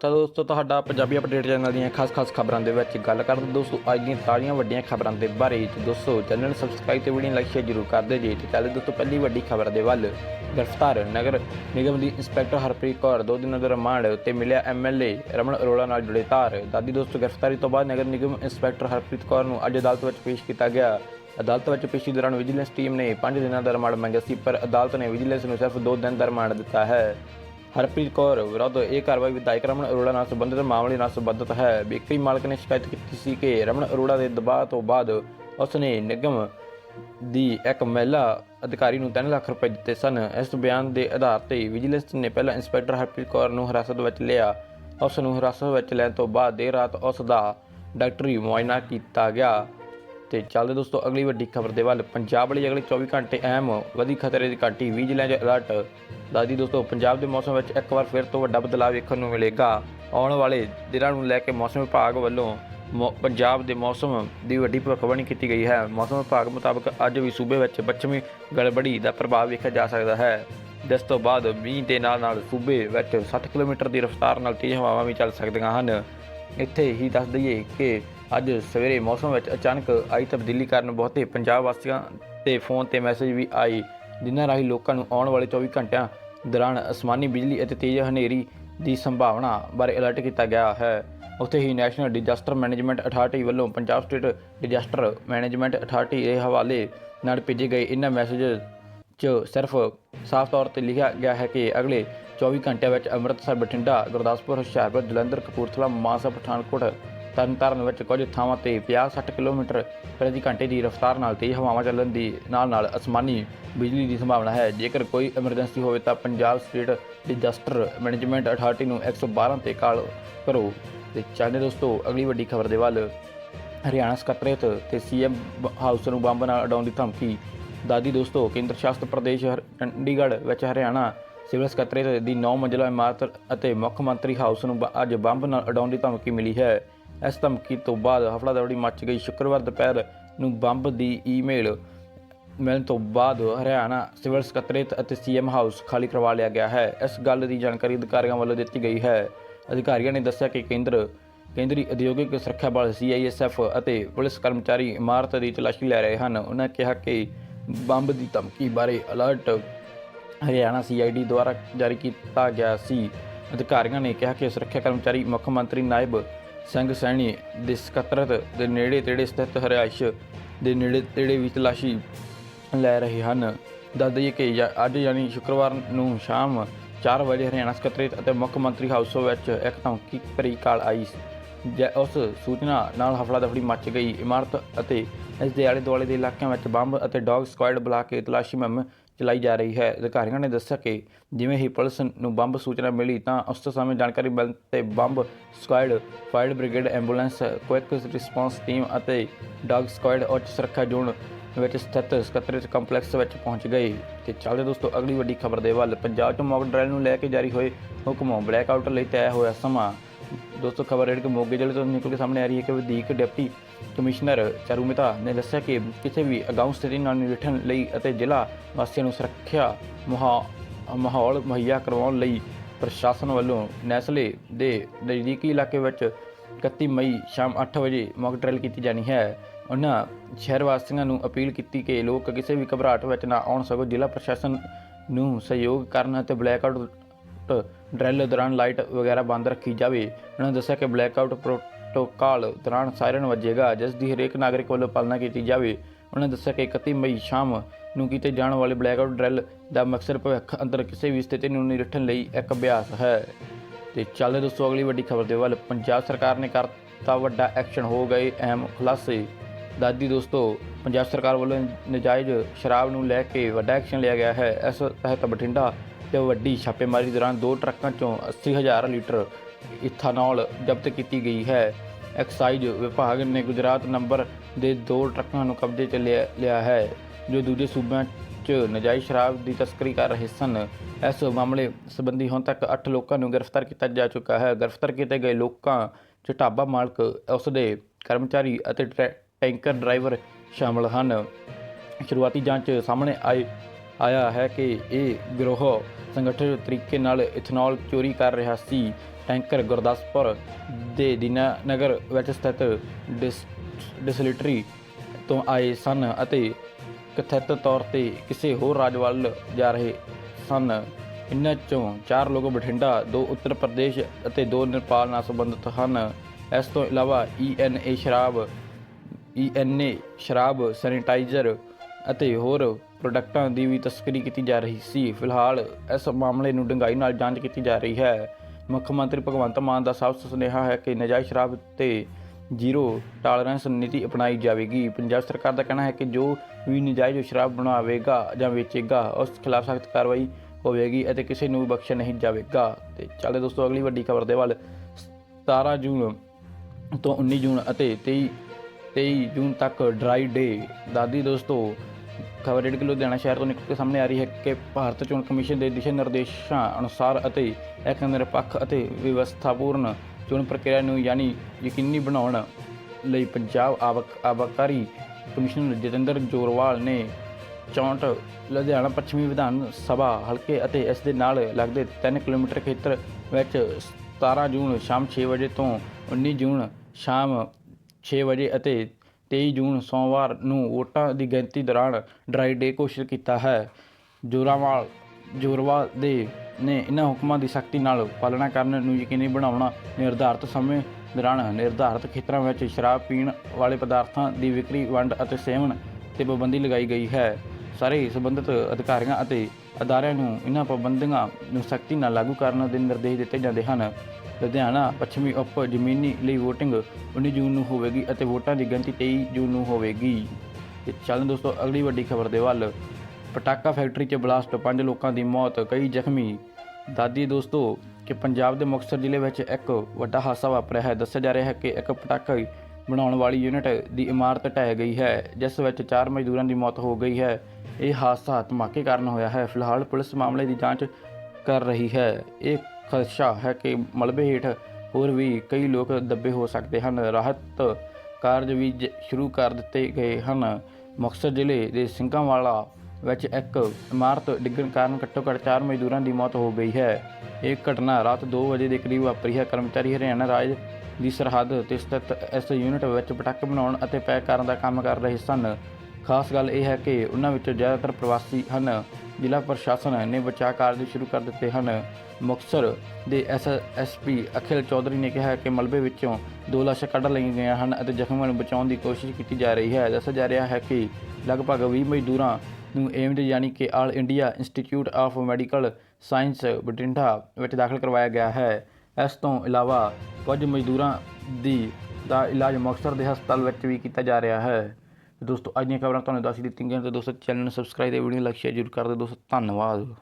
ਤਾਂ ਦੋਸਤੋ, ਤੁਹਾਡਾ ਪੰਜਾਬੀ ਅਪਡੇਟ ਚੈਨਲ ਦੀਆਂ ਖਾਸ-ਖਾਸ ਖਬਰਾਂ ਦੇ ਵਿੱਚ ਗੱਲ ਕਰਦੇ ਦੋਸਤੋ, ਅੱਜ ਦੀਆਂ ਤਾਜ਼ੀਆਂ ਵੱਡੀਆਂ ਖਬਰਾਂ ਦੇ ਬਾਰੇ। ਤੇ ਦੋਸਤੋ ਚੈਨਲ ਨੂੰ ਸਬਸਕ੍ਰਾਈਬ ਤੇ ਵੀਡੀਓ ਲਾਈਕ ਸ਼ੇਅਰ ਜ਼ਰੂਰ ਕਰਦੇ ਜੀ। ਤੇ ਚੱਲੇ ਦੋਸਤੋ, ਪਹਿਲੀ ਵੱਡੀ ਖਬਰ ਦੇ ਵੱਲ। ਗ੍ਰਿਫਤਾਰ ਨਗਰ ਨਿਗਮ ਦੀ ਇੰਸਪੈਕਟਰ ਹਰਪ੍ਰੀਤ ਕੌਰ, ਦੋ ਦਿਨਾਂ ਦਾ ਰਿਮਾਂਡ ਉੱਤੇ ਮਿਲਿਆ ਐਮਐਲਏ ਰਮਨ ਅਰੋੜਾ ਨਾਲ ਜੁੜੇ ਤਾਰ। ਦਾਦੀ ਦੋਸਤੋ, ਗ੍ਰਿਫਤਾਰੀ ਤੋਂ ਬਾਅਦ ਨਗਰ ਨਿਗਮ ਇੰਸਪੈਕਟਰ ਹਰਪ੍ਰੀਤ ਕੌਰ ਨੂੰ ਅੱਜ ਅਦਾਲਤ ਵਿੱਚ ਪੇਸ਼ ਕੀਤਾ ਗਿਆ। ਅਦਾਲਤ ਵਿੱਚ ਪੇਸ਼ੀ ਦੌਰਾਨ ਵਿਜੀਲੈਂਸ ਟੀਮ ਨੇ 5 ਦਿਨਾਂ ਦਾ ਰਿਮਾਂਡ ਮੰਗਿਆ ਸੀ, ਪਰ ਅਦਾਲਤ ਨੇ ਵਿਜੀਲੈਂਸ ਨੂੰ ਸਿਰਫ 2 ਦਿਨ ਦਾ ਰਿਮਾਂਡ ਦਿੱਤਾ ਹੈ। ਹਰਪ੍ਰੀਤ ਕੌਰ, ਵਿਰੁੱਧ ਇਹ ਕਾਰਵਾਈ ਵਿਧਾਇਕ ਰਮਨ ਅਰੋੜਾ ਨਾਲ ਸੰਬੰਧਿਤ ਮਾਮਲੇ ਨਾਲ ਸੰਬੰਧਿਤ ਹੈ। ਬੇਕਰੀ ਮਾਲਕ ਨੇ ਸ਼ਿਕਾਇਤ ਕੀਤੀ ਸੀ ਕਿ ਰਮਨ ਅਰੋੜਾ ਦੇ ਦਬਾਅ ਤੋਂ ਬਾਅਦ ਉਸ ਨੇ ਨਿਗਮ ਦੀ ਇੱਕ ਮਹਿਲਾ ਅਧਿਕਾਰੀ ਨੂੰ 3 ਲੱਖ ਰੁਪਏ ਦਿੱਤੇ ਸਨ। ਇਸ ਬਿਆਨ ਦੇ ਆਧਾਰ ਤੇ ਵਿਜੀਲੈਂਸ ਨੇ ਪਹਿਲਾਂ ਇੰਸਪੈਕਟਰ ਹਰਪ੍ਰੀਤ ਕੌਰ ਨੂੰ ਹਿਰਾਸਤ ਵਿੱਚ ਲਿਆ। ਉਸ ਨੂੰ ਹਿਰਾਸਤ ਵਿੱਚ ਲੈਣ ਤੋਂ ਬਾਅਦ ਦੇਰ ਰਾਤ ਉਸ ਦਾ ਡਾਕਟਰੀ ਮੁਆਇਨਾ ਕੀਤਾ ਗਿਆ। ਤੇ ਚੱਲਦੇ ਦੋਸਤੋ, ਅਗਲੀ ਵੱਡੀ ਖਬਰ ਦੇ ਵੱਲ। ਪੰਜਾਬ ਲਈ ਅਗਲੇ 24 ਘੰਟੇ ਅਹਿਮ, ਵਧੀ ਖਤਰੇ ਦੀ ਘਾਟੀ। ਵਿਜੀਲੈਂਸ ਅਲਰਟ ਦਾਦੀ ਦੋਸਤੋ, ਪੰਜਾਬ ਦੇ ਮੌਸਮ ਵਿੱਚ ਇੱਕ ਵਾਰ ਫਿਰ ਤੋਂ ਵੱਡਾ ਬਦਲਾਅ ਵੇਖਣ ਨੂੰ ਮਿਲੇਗਾ। ਆਉਣ ਵਾਲੇ ਦਿਨਾਂ ਨੂੰ ਲੈ ਕੇ ਮੌਸਮ ਵਿਭਾਗ ਵੱਲੋਂ ਮੌ- ਪੰਜਾਬ ਦੇ ਮੌਸਮ ਦੀ ਵੱਡੀ ਭਵਿੱਖਬਾਣੀ ਕੀਤੀ ਗਈ ਹੈ। ਮੌਸਮ ਵਿਭਾਗ ਮੁਤਾਬਕ ਅੱਜ ਵੀ ਸੂਬੇ ਵਿੱਚ ਪੱਛਮੀ ਗੜਬੜੀ ਦਾ ਪ੍ਰਭਾਵ ਵੇਖਿਆ ਜਾ ਸਕਦਾ ਹੈ। ਜਿਸ ਤੋਂ ਬਾਅਦ ਮੀਂਹ ਦੇ ਨਾਲ ਨਾਲ ਸੂਬੇ ਵਿੱਚ 60 ਕਿਲੋਮੀਟਰ ਦੀ ਰਫ਼ਤਾਰ ਨਾਲ ਤੇਜ਼ ਹਵਾਵਾਂ ਵੀ ਚੱਲ ਸਕਦੀਆਂ ਹਨ। ਇੱਥੇ ਹੀ ਦੱਸ ਦਈਏ ਕਿ ਅੱਜ ਸਵੇਰੇ ਮੌਸਮ ਵਿੱਚ ਅਚਾਨਕ ਆਈ ਤਬਦੀਲੀ ਕਾਰਨ ਬਹੁਤੇ ਪੰਜਾਬ ਵਾਸੀਆਂ ਤੇ ਫੋਨ ਤੇ ਮੈਸੇਜ ਵੀ ਆਏ। ਜਿਨ੍ਹਾਂ ਰਾਹੀਂ ਲੋਕਾਂ ਨੂੰ ਆਉਣ ਵਾਲੇ 24 ਘੰਟਿਆਂ ਦੌਰਾਨ ਅਸਮਾਨੀ ਬਿਜਲੀ ਅਤੇ ਤੇਜ਼ ਹਨੇਰੀ ਦੀ ਸੰਭਾਵਨਾ ਬਾਰੇ ਅਲਰਟ ਕੀਤਾ ਗਿਆ ਹੈ। ਉੱਥੇ ਹੀ ਨੈਸ਼ਨਲ ਡਿਜ਼ਾਸਟਰ ਮੈਨੇਜਮੈਂਟ ਅਥਾਰਟੀ ਵੱਲੋਂ Punjab state disaster management authority ਦੇ ਹਵਾਲੇ ਨਾਲ ਭੇਜੇ ਗਏ ਇਹਨਾਂ ਮੈਸੇਜ 'ਚ ਸਿਰਫ ਸਾਫ਼ ਤੌਰ ਤੇ ਲਿਖਿਆ ਗਿਆ ਹੈ ਕਿ ਅਗਲੇ 24 ਘੰਟਿਆਂ ਵਿੱਚ ਅੰਮ੍ਰਿਤਸਰ, ਬਠਿੰਡਾ, ਗੁਰਦਾਸਪੁਰ, ਹੁਸ਼ਿਆਰਪੁਰ, ਜਲੰਧਰ, ਕਪੂਰਥਲਾ, ਮਾਨਸਾ, ਪਠਾਨਕੋਟ ਤਰਨਤਾਰਨ ਵਿੱਚ ਕੁਝ ਥਾਵਾਂ ਤੇ 50-60 ਕਿਲੋਮੀਟਰ ਪ੍ਰਤੀ ਘੰਟੇ ਦੀ ਰਫ਼ਤਾਰ ਨਾਲ ਤੇਜ਼ ਹਵਾਵਾਂ ਚੱਲਣ ਦੀ ਨਾਲ ਨਾਲ ਅਸਮਾਨੀ ਬਿਜਲੀ ਦੀ ਸੰਭਾਵਨਾ ਹੈ। ਜੇਕਰ ਕੋਈ ਐਮਰਜੈਂਸੀ ਹੋਵੇ ਤਾਂ Punjab state disaster management authority ਨੂੰ 112 ਤੇ ਕਾਲ ਕਰੋ। ਤੇ ਚਾਹਨੇ ਦੋਸਤੋ, ਅਗਲੀ ਵੱਡੀ ਖਬਰ ਦੇ ਵੱਲ, ਹਰਿਆਣਾ ਸਕੱਤਰੇਤ ਤੇ ਸੀਐਮ ਹਾਊਸ ਨੂੰ ਬੰਬ ਨਾਲ ਉਡਾਉਣ ਦੀ ਧਮਕੀ। ਦਾਦੀ ਦੋਸਤੋ, ਕੇਂਦਰ ਸ਼ਾਸਤ ਪ੍ਰਦੇਸ਼ ਹਰ- ਚੰਡੀਗੜ੍ਹ ਵਿੱਚ ਹਰਿਆਣਾ ਸਿਵਲ ਸਕੱਤਰੇਤ ਦੀ 9 ਮੰਜ਼ਿਲਾ ਇਮਾਰਤ ਅਤੇ ਮੁੱਖ ਮੰਤਰੀ ਹਾਊਸ ਨੂੰ ਬ- ਅੱਜ ਬੰਬ ਨਾਲ ਉਡਾਉਣ ਦੀ ਧਮਕੀ ਮਿਲੀ ਹੈ। ਇਸ ਧਮਕੀ ਤੋਂ ਬਾਅਦ ਹਫੜਾ ਦੌੜੀ ਮਚ ਗਈ। ਸ਼ੁੱਕਰਵਾਰ ਦੁਪਹਿਰ ਨੂੰ ਬੰਬ ਦੀ ਈਮੇਲ ਮਿਲਣ ਤੋਂ ਬਾਅਦ ਹਰਿਆਣਾ ਸਿਵਲ ਸਕੱਤਰੇਤ ਅਤੇ ਸੀਐਮ ਹਾਊਸ ਖਾਲੀ ਕਰਵਾ ਲਿਆ ਗਿਆ ਹੈ। ਇਸ ਗੱਲ ਦੀ ਜਾਣਕਾਰੀ ਅਧਿਕਾਰੀਆਂ ਵੱਲੋਂ ਦਿੱਤੀ ਗਈ ਹੈ। ਅਧਿਕਾਰੀਆਂ ਨੇ ਦੱਸਿਆ ਕਿ ਕੇਂਦਰ, ਕੇਂਦਰੀ ਉਦਯੋਗਿਕ ਸੁਰੱਖਿਆ ਬਲ ਸੀਆਈਐਸਐਫ ਅਤੇ ਪੁਲਿਸ ਕਰਮਚਾਰੀ ਇਮਾਰਤ ਦੀ ਤਲਾਸ਼ੀ ਲੈ ਰਹੇ ਹਨ। ਉਹਨਾਂ ਕਿਹਾ ਕਿ ਬੰਬ ਦੀ ਧਮਕੀ ਬਾਰੇ ਅਲਰਟ ਹਰਿਆਣਾ ਸੀਆਈਡੀ ਦੁਆਰਾ ਜਾਰੀ ਕੀਤਾ ਗਿਆ ਸੀ। ਅਧਿਕਾਰੀਆਂ ਨੇ ਕਿਹਾ ਕਿ ਸੁਰੱਖਿਆ ਕਰਮਚਾਰੀ ਮੁੱਖ ਮੰਤਰੀ ਨਾਇਬ ਸਿੰਘ ਸੈਣੀ ਦੇ ਸਕੱਤਰਤ ਦੇ ਨੇੜੇ ਤੇੜੇ ਸਥਿਤ ਹਰਿਆਇਸ਼ ਦੇ ਨੇੜੇ ਤੇੜੇ ਵੀ ਤਲਾਸ਼ੀ ਲੈ ਰਹੇ ਹਨ। ਦੱਸ ਦਈਏ ਕਿ ਯਾ- ਅੱਜ ਯਾਨੀ ਸ਼ੁੱਕਰਵਾਰ ਨੂੰ ਸ਼ਾਮ 4 ਵਜੇ ਹਰਿਆਣਾ ਸਕੱਤਰੇਤ ਅਤੇ ਮੁੱਖ ਮੰਤਰੀ ਹਾਊਸ ਵਿੱਚ ਇੱਕ ਧਮਕੀ ਭਰੀ ਕਾਲ ਆਈ। ਜੈ ਉਸ ਸੂਚਨਾ ਨਾਲ ਹਫੜਾ ਦਫੜੀ ਮਚ ਗਈ। ਇਮਾਰਤ ਅਤੇ ਇਸ ਦੇ ਆਲੇ ਦੁਆਲੇ ਦੇ ਇਲਾਕਿਆਂ ਵਿੱਚ ਬੰਬ ਅਤੇ ਡੌਗ ਸਕੁਆਡ ਬੁਲਾ ਕੇ ਤਲਾਸ਼ੀ ਮੁਹਿੰਮ ਚਲਾਈ ਜਾ ਰਹੀ ਹੈ। ਅਧਿਕਾਰੀਆਂ ਨੇ ਦੱਸਿਆ ਕਿ ਜਿਵੇਂ ਹੀ ਪੁਲਿਸ ਨੂੰ ਬੰਬ ਸੂਚਨਾ ਮਿਲੀ ਤਾਂ ਉਸ ਸਮੇਂ ਜਾਣਕਾਰੀ ਮਿਲਣ ਤੇ bomb squad fire brigade, ambulance, quick response team ਅਤੇ ਡੌਗ ਸਕੁਆਡ ਉੱਚ ਸੁਰੱਖਿਆ ਜ਼ੋਨ ਵਿੱਚ ਸਥਿਤ ਸਕੱਤਰੇਤ ਕੰਪਲੈਕਸ ਵਿੱਚ ਪਹੁੰਚ ਗਏ। ਤੇ ਚੱਲਦੇ ਦੋਸਤੋ, ਅਗਲੀ ਵੱਡੀ ਖਬਰ ਦੇ ਵੱਲ ਪੰਜਾਬ 'ਚ ਮੌਕ ਡਰਾਈਵ ਨੂੰ ਲੈ ਕੇ ਜਾਰੀ ਹੋਏ ਹੁਕਮ ਬਲੈਕ ਆਊਟ ਲਈ ਤੈਅ ਹੋਇਆ ਸਮਾਂ। ਦੋਸਤੋ, ਖਬਰ ਜਿਹੜੀ ਕਿ ਮੋਗੇ ਜ਼ਿਲ੍ਹੇ ਤੋਂ ਨਿਕਲ ਕੇ ਸਾਹਮਣੇ ਆ ਰਹੀ ਹੈ ਕਿ ਵਧੀਕ ਡਿਪਟੀ ਕਮਿਸ਼ਨਰ ਚਰੂਮਿਤਾ ਨੇ ਦੱਸਿਆ ਕਿ ਕਿਸੇ ਵੀ ਅਗਾਊਂ ਸਥਿਤੀ ਨਾਲ ਨਜਿੱਠਣ ਲਈ ਅਤੇ ਜ਼ਿਲ੍ਹਾ ਵਾਸੀਆਂ ਨੂੰ ਸੁਰੱਖਿਆ ਮੁਹਾ- ਮਾਹੌਲ ਮੁਹੱਈਆ ਕਰਵਾਉਣ ਲਈ ਪ੍ਰਸ਼ਾਸਨ ਵੱਲੋਂ ਨੈਸਲੇ ਦੇ ਨਜ਼ਦੀਕੀ ਇਲਾਕੇ ਵਿੱਚ 31 ਮਈ ਸ਼ਾਮ 8 ਵਜੇ ਮੌਕ ਡਰਿਲ ਕੀਤੀ ਜਾਣੀ ਹੈ। ਉਹਨਾਂ ਸ਼ਹਿਰ ਵਾਸੀਆਂ ਨੂੰ ਅਪੀਲ ਕੀਤੀ ਕਿ ਲੋਕ ਕਿਸੇ ਵੀ ਘਬਰਾਹਟ ਵਿੱਚ ਨਾ ਆਉਣ ਸਗੋਂ ਜ਼ਿਲ੍ਹਾ ਪ੍ਰਸ਼ਾਸਨ ਨੂੰ ਸਹਿਯੋਗ ਕਰਨ ਅਤੇ ਬਲੈਕਆਊਟ ਡਰਿਲ ਦੌਰਾਨ ਲਾਈਟ ਵਗੈਰਾ ਬੰਦ ਰੱਖੀ ਜਾਵੇ। ਉਹਨਾਂ ਨੇ ਦੱਸਿਆ ਕਿ ਬਲੈਕਆਊਟ ਪ੍ਰੋਟੋਕਾਲ ਦੌਰਾਨ ਸਾਇਰਨ ਵੱਜੇਗਾ, ਜਿਸ ਦੀ ਹਰੇਕ ਨਾਗਰਿਕ ਵੱਲੋਂ ਪਾਲਣਾ ਕੀਤੀ ਜਾਵੇ। ਉਹਨਾਂ ਨੇ ਦੱਸਿਆ ਕਿ 31 ਮਈ ਸ਼ਾਮ ਨੂੰ ਕੀਤੇ ਜਾਣ ਵਾਲੇ ਬਲੈਕਆਊਟ ਡਰਿਲ ਦਾ ਮਕਸਦ ਭਵਿੱਖ ਅੰਦਰ ਕਿਸੇ ਵੀ ਸਥਿਤੀ ਨੂੰ ਨਿਰੀਖਣ ਲਈ ਇੱਕ ਅਭਿਆਸ ਹੈ। ਤੇ ਚੱਲਦੇ ਦੋਸਤੋ, ਅਗਲੀ ਵੱਡੀ ਖਬਰ ਦੇ ਵੱਲ। ਪੰਜਾਬ ਸਰਕਾਰ ਨੇ ਕਰਤਾ ਵੱਡਾ ਐਕਸ਼ਨ, ਹੋ ਗਏ ਅਹਿਮ ਖੁਲਾਸੇ। ਦਾਦੀ ਦੋਸਤੋ, ਪੰਜਾਬ ਸਰਕਾਰ ਵੱਲੋਂ ਨਜਾਇਜ਼ ਸ਼ਰਾਬ ਨੂੰ ਲੈ ਕੇ ਵੱਡਾ ਐਕਸ਼ਨ ਲਿਆ ਗਿਆ ਹੈ। ਇਸ ਤਹਿਤ ਬਠਿੰਡਾ ਤੇ ਵੱਡੀ ਛਾਪੇਮਾਰੀ ਦੌਰਾਨ ਦੋ ਟਰੱਕਾਂ ਚੋਂ 80000 ਲੀਟਰ ਇਥਾਨੋਲ ਜ਼ਬਤ ਕੀਤੀ ਗਈ ਹੈ। ਐਕਸਾਈਜ਼ ਵਿਭਾਗ ਨੇ ਗੁਜਰਾਤ ਨੰਬਰ ਦੇ ਦੋ ਟਰੱਕਾਂ ਨੂੰ ਕਬਜ਼ੇ 'ਚ ਲਿਆ ਲਿਆ ਹੈ, ਜੋ ਦੂਜੇ ਸੂਬਿਆਂ 'ਚ ਨਜਾਇਜ਼ ਸ਼ਰਾਬ ਦੀ ਤਸਕਰੀ ਕਰ ਰਹੇ ਸਨ। ਇਸ ਮਾਮਲੇ ਸੰਬੰਧੀ ਹੁਣ ਤੱਕ 8 ਲੋਕਾਂ ਨੂੰ ਗ੍ਰਿਫਤਾਰ ਕੀਤਾ ਜਾ ਚੁੱਕਾ ਹੈ। ਗ੍ਰਿਫਤਾਰ ਕੀਤੇ ਗਏ ਲੋਕਾਂ 'ਚ ਢਾਬਾ ਮਾਲਕ, ਉਸ ਦੇ ਕਰਮਚਾਰੀ ਅਤੇ ਟਰੈ- ਟੈਂਕਰ ਡਰਾਈਵਰ ਸ਼ਾਮਲ ਹਨ। ਸ਼ੁਰੂਆਤੀ ਜਾਂਚ ਸਾਹਮਣੇ ਆਏ ਆਇਆ ਹੈ ਕਿ ਇਹ ਗਿਰੋਹ ਸੰਗਠਿਤ ਤਰੀਕੇ ਨਾਲ ਇਥਨੋਲ ਚੋਰੀ ਕਰ ਰਿਹਾ ਸੀ। ਟੈਂਕਰ ਗੁਰਦਾਸਪੁਰ ਦੇ ਦੀਨਾ ਨਗਰ ਵਿੱਚ ਸਥਿਤ ਡਿਸ ਡਿਸਟਿਲਰੀ ਤੋਂ ਆਏ ਸਨ ਅਤੇ ਕਥਿਤ ਤੌਰ ਤੇ ਕਿਸੇ ਹੋਰ ਰਾਜ ਵੱਲ ਜਾ ਰਹੇ ਸਨ। ਇਨ੍ਹਾਂ ਚੋਂ ਚਾਰ ਲੋਕ ਬਠਿੰਡਾ, ਦੋ ਉੱਤਰ ਪ੍ਰਦੇਸ਼ ਅਤੇ ਦੋ ਨੇਪਾਲ ਨਾਲ ਸੰਬੰਧਿਤ ਹਨ। ਇਸ ਤੋਂ ਇਲਾਵਾ ਈਐਨਏ ਸ਼ਰਾਬ ਈਐਨਏ ਸ਼ਰਾਬ ਸੈਨੀਟਾਈਜ਼ਰ ਅਤੇ ਹੋਰ ਪ੍ਰੋਡਕਟਾਂ ਦੀ ਵੀ ਤਸਕਰੀ ਕੀਤੀ ਜਾ ਰਹੀ ਸੀ। ਫਿਲਹਾਲ ਇਸ ਮਾਮਲੇ ਨੂੰ ਡੂੰਘਾਈ ਨਾਲ ਜਾਂਚ ਕੀਤੀ ਜਾ ਰਹੀ ਹੈ। ਮੁੱਖ ਮੰਤਰੀ ਭਗਵੰਤ ਮਾਨ ਦਾ ਸਾਫ਼ ਸੁਨੇਹਾ ਹੈ ਕਿ ਨਜਾਇਜ਼ ਸ਼ਰਾਬ ਤੇ ਜ਼ੀਰੋ ਟਾਲਰੈਂਸ ਨੀਤੀ ਅਪਣਾਈ ਜਾਵੇਗੀ। ਪੰਜਾਬ ਸਰਕਾਰ ਦਾ ਕਹਿਣਾ ਹੈ ਕਿ ਜੋ ਵੀ ਨਜਾਇਜ਼ ਸ਼ਰਾਬ ਬਣਾਵੇਗਾ ਜਾਂ ਵੇਚੇਗਾ, ਉਸ ਖਿਲਾਫ ਸਖਤ ਕਾਰਵਾਈ ਹੋਵੇਗੀ ਅਤੇ ਕਿਸੇ ਨੂੰ ਵੀ ਬਖਸ਼ਿਆ ਨਹੀਂ ਜਾਵੇਗਾ। ਤੇ ਚੱਲਦੇ ਦੋਸਤੋ, ਅਗਲੀ ਵੱਡੀ ਖਬਰ ਦੇ ਵੱਲ 17 ਜੂਨ ਤੋਂ 19 ਜੂਨ ਅਤੇ 23 23 ਜੂਨ ਤੱਕ ਡਰਾਈ ਡੇ। ਦਾਦੀ ਦੋਸਤੋ, ਖਬਰ ਜਿਹੜੀ ਕਿ ਲੁਧਿਆਣਾ ਸ਼ਹਿਰ ਤੋਂ ਨਿਕਲ ਕੇ ਸਾਹਮਣੇ ਆ ਰਹੀ ਹੈ ਕਿ ਭਾਰਤ ਚੋਣ ਕਮਿਸ਼ਨ ਦੇ ਦਿਸ਼ਾ ਨਿਰਦੇਸ਼ਾਂ ਅਨੁਸਾਰ ਅਤੇ ਇੱਕ ਨਿਰਪੱਖ ਅਤੇ ਵਿਵਸਥਾਪੂਰਨ ਚੋਣ ਪ੍ਰਕਿਰਿਆ ਨੂੰ ਯਾਨੀ ਯਕੀਨੀ ਬਣਾਉਣ ਲਈ ਪੰਜਾਬ ਆਬਕ ਆਬਕਾਰੀ ਕਮਿਸ਼ਨਰ ਜਤਿੰਦਰ ਜੋਰਵਾਲ ਨੇ 64 ਲੁਧਿਆਣਾ ਪੱਛਮੀ ਵਿਧਾਨ ਸਭਾ ਹਲਕੇ ਅਤੇ ਇਸ ਦੇ ਨਾਲ ਲੱਗਦੇ 3 ਕਿਲੋਮੀਟਰ ਖੇਤਰ ਵਿੱਚ 17 ਜੂਨ ਸ਼ਾਮ 6 ਵਜੇ ਤੋਂ 19 ਜੂਨ ਸ਼ਾਮ 6 ਵਜੇ ਅਤੇ 23 ਜੂਨ ਸੋਮਵਾਰ ਨੂੰ ਵੋਟਾਂ ਦੀ ਗਿਣਤੀ ਦੌਰਾਨ ਡਰਾਈ ਡੇ ਘੋਸ਼ਿਤ ਕੀਤਾ ਹੈ। ਜੋਰਾਵਾਲ ਜੋਰਵਾਲ ਦੇ ਨੇ ਇਹਨਾਂ ਹੁਕਮਾਂ ਦੀ ਸਖਤੀ ਨਾਲ ਪਾਲਣਾ ਕਰਨ ਨੂੰ ਯਕੀਨੀ ਬਣਾਉਣਾ ਨਿਰਧਾਰਤ ਸਮੇਂ ਦੌਰਾਨ ਨਿਰਧਾਰਤ ਖੇਤਰਾਂ ਵਿੱਚ ਸ਼ਰਾਬ ਪੀਣ ਵਾਲੇ ਪਦਾਰਥਾਂ ਦੀ ਵਿਕਰੀ, ਵੰਡ ਅਤੇ ਸੇਵਨ ਤੇ ਪਾਬੰਦੀ ਲਗਾਈ ਗਈ ਹੈ। ਸਾਰੇ ਸੰਬੰਧਿਤ ਅਧਿਕਾਰੀਆਂ ਅਤੇ ਅਦਾਰਿਆਂ ਨੂੰ ਇਹਨਾਂ ਪਾਬੰਦੀਆਂ ਨੂੰ ਸਖਤੀ ਨਾਲ ਲਾਗੂ ਕਰਨ ਦੇ ਨਿਰਦੇਸ਼ ਦਿੱਤੇ ਜਾਂਦੇ ਹਨ। ਲੁਧਿਆਣਾ, ਪੱਛਮੀ ਉਪ ਜ਼ਮੀਨੀ ਲਈ VOTING 19 ਜੂਨ ਨੂੰ ਹੋਵੇਗੀ ਅਤੇ ਵੋਟਾਂ ਦੀ ਗਿਣਤੀ 23 ਜੂਨ ਨੂੰ ਹੋਵੇਗੀ। ਤੇ ਚੱਲਣ ਦੋਸਤੋ, ਅਗਲੀ ਵੱਡੀ ਖਬਰ ਦੇ ਵੱਲ। ਪਟਾਕਾ ਫੈਕਟਰੀ 'ਚ ਬਲਾਸਟ, ਪੰਜ ਲੋਕਾਂ ਦੀ ਮੌਤ, ਕਈ ਜ਼ਖਮੀ। ਦਾਦੀ ਦੋਸਤੋ, ਕਿ ਪੰਜਾਬ ਦੇ ਮੁਕਤਸਰ ਜ਼ਿਲ੍ਹੇ ਵਿੱਚ ਇੱਕ ਵੱਡਾ ਹਾਦਸਾ ਵਾਪਰਿਆ ਹੈ। ਦੱਸਿਆ ਜਾ ਰਿਹਾ ਹੈ ਕਿ ਇੱਕ ਪਟਾਕਾ ਬਣਾਉਣ ਵਾਲੀ ਯੂਨਿਟ ਦੀ ਇਮਾਰਤ ਢਹਿ ਗਈ ਹੈ, ਜਿਸ ਵਿੱਚ ਚਾਰ ਮਜ਼ਦੂਰਾਂ ਦੀ ਮੌਤ ਹੋ ਗਈ ਹੈ। ਇਹ ਹਾਦਸਾ ਧਮਾਕੇ ਕਾਰਨ ਹੋਇਆ ਹੈ। ਫਿਲਹਾਲ ਪੁਲਿਸ ਮਾਮਲੇ ਦੀ ਜਾਂਚ ਕਰ ਰਹੀ ਹੈ। ਇਹ ਖਦਸ਼ਾ ਹੈ ਕਿ ਮਲਬੇ ਹੇਠ ਹੋਰ ਵੀ ਕਈ ਲੋਕ ਦੱਬੇ ਹੋ ਸਕਦੇ ਹਨ। ਰਾਹਤ ਕਾਰਜ ਵੀ ਜ- ਸ਼ੁਰੂ ਕਰ ਦਿੱਤੇ ਗਏ ਹਨ। ਮੁਕਤਸਰ ਜ਼ਿਲ੍ਹੇ ਦੇ ਸਿੰਘਾਂਵਾਲਾ ਵਿੱਚ ਇੱਕ ਇਮਾਰਤ ਡਿੱਗਣ ਕਾਰਨ ਘੱਟੋ ਘੱਟ 4 ਮਜ਼ਦੂਰਾਂ ਦੀ ਮੌਤ ਹੋ ਗਈ ਹੈ। ਇਹ ਘਟਨਾ ਰਾਤ 2 ਵਜੇ ਦੇ ਕਰੀਬ ਵਾਪਰੀ ਹੈ। ਕਰਮਚਾਰੀ ਹਰਿਆਣਾ ਰਾਜ ਦੀ ਸਰਹੱਦ ਤੇ ਸਥਿਤ ਇਸ ਯੂਨਿਟ ਵਿੱਚ ਪਟਾਕੇ ਬਣਾਉਣ ਅਤੇ ਪੈਕ ਕਰਨ ਦਾ ਕੰਮ ਕਰ ਰਹੇ ਸਨ। ਖਾਸ ਗੱਲ ਇਹ ਹੈ ਕਿ ਉਹਨਾਂ ਵਿੱਚੋਂ ਜ਼ਿਆਦਾਤਰ ਪ੍ਰਵਾਸੀ ਹਨ। ਜ਼ਿਲ੍ਹਾ ਪ੍ਰਸ਼ਾਸਨ ਨੇ ਬਚਾਅ ਕਾਰਜ ਸ਼ੁਰੂ ਕਰ ਦਿੱਤੇ ਹਨ। ਮੁਕਤਸਰ ਦੇ ਐਸਐਸਪੀ ਅਖਿਲ ਚੌਧਰੀ ਨੇ ਕਿਹਾ ਕਿ ਮਲਬੇ ਵਿੱਚੋਂ ਦੋ ਲਾਸ਼ਾਂ ਕੱਢ ਲਈਆਂ ਗਈਆਂ ਹਨ ਅਤੇ ਜ਼ਖ਼ਮਾਂ ਨੂੰ ਬਚਾਉਣ ਦੀ ਕੋਸ਼ਿਸ਼ ਕੀਤੀ ਜਾ ਰਹੀ ਹੈ। ਦੱਸਿਆ ਜਾ ਰਿਹਾ ਹੈ ਕਿ ਲਗਭਗ 20 ਮਜ਼ਦੂਰਾਂ ਨੂੰ ਏਮਡ ਯਾਨੀ ਕਿ all India institute of medical science Bathinda ਵਿੱਚ ਦਾਖਲ ਕਰਵਾਇਆ ਗਿਆ ਹੈ। ਇਸ ਤੋਂ ਇਲਾਵਾ ਕੁਝ ਮਜ਼ਦੂਰਾਂ ਦੀ ਦਾ ਇਲਾਜ ਮੁਕਤਸਰ ਦੇ ਹਸਪਤਾਲ ਵਿੱਚ ਵੀ ਕੀਤਾ ਜਾ ਰਿਹਾ ਹੈ। ਦੋਸਤੋ, ਅੱਜ ਦੀਆਂ ਖਬਰਾਂ ਤੁਹਾਨੂੰ ਦੱਸ ਦਿੱਤੀਆਂ ਗਈਆਂ ਤੇ ਦੋਸਤੋ, ਚੈਨਲ ਨੂੰ ਸਬਸਕ੍ਰਾਈਬ ਤੇ ਵੀਡੀਓ ਲਾਈਕ ਸ਼ੇਅਰ ਜ਼ਰੂਰ ਕਰ ਦਿਓ। ਦੋਸਤੋ, ਧੰਨਵਾਦ।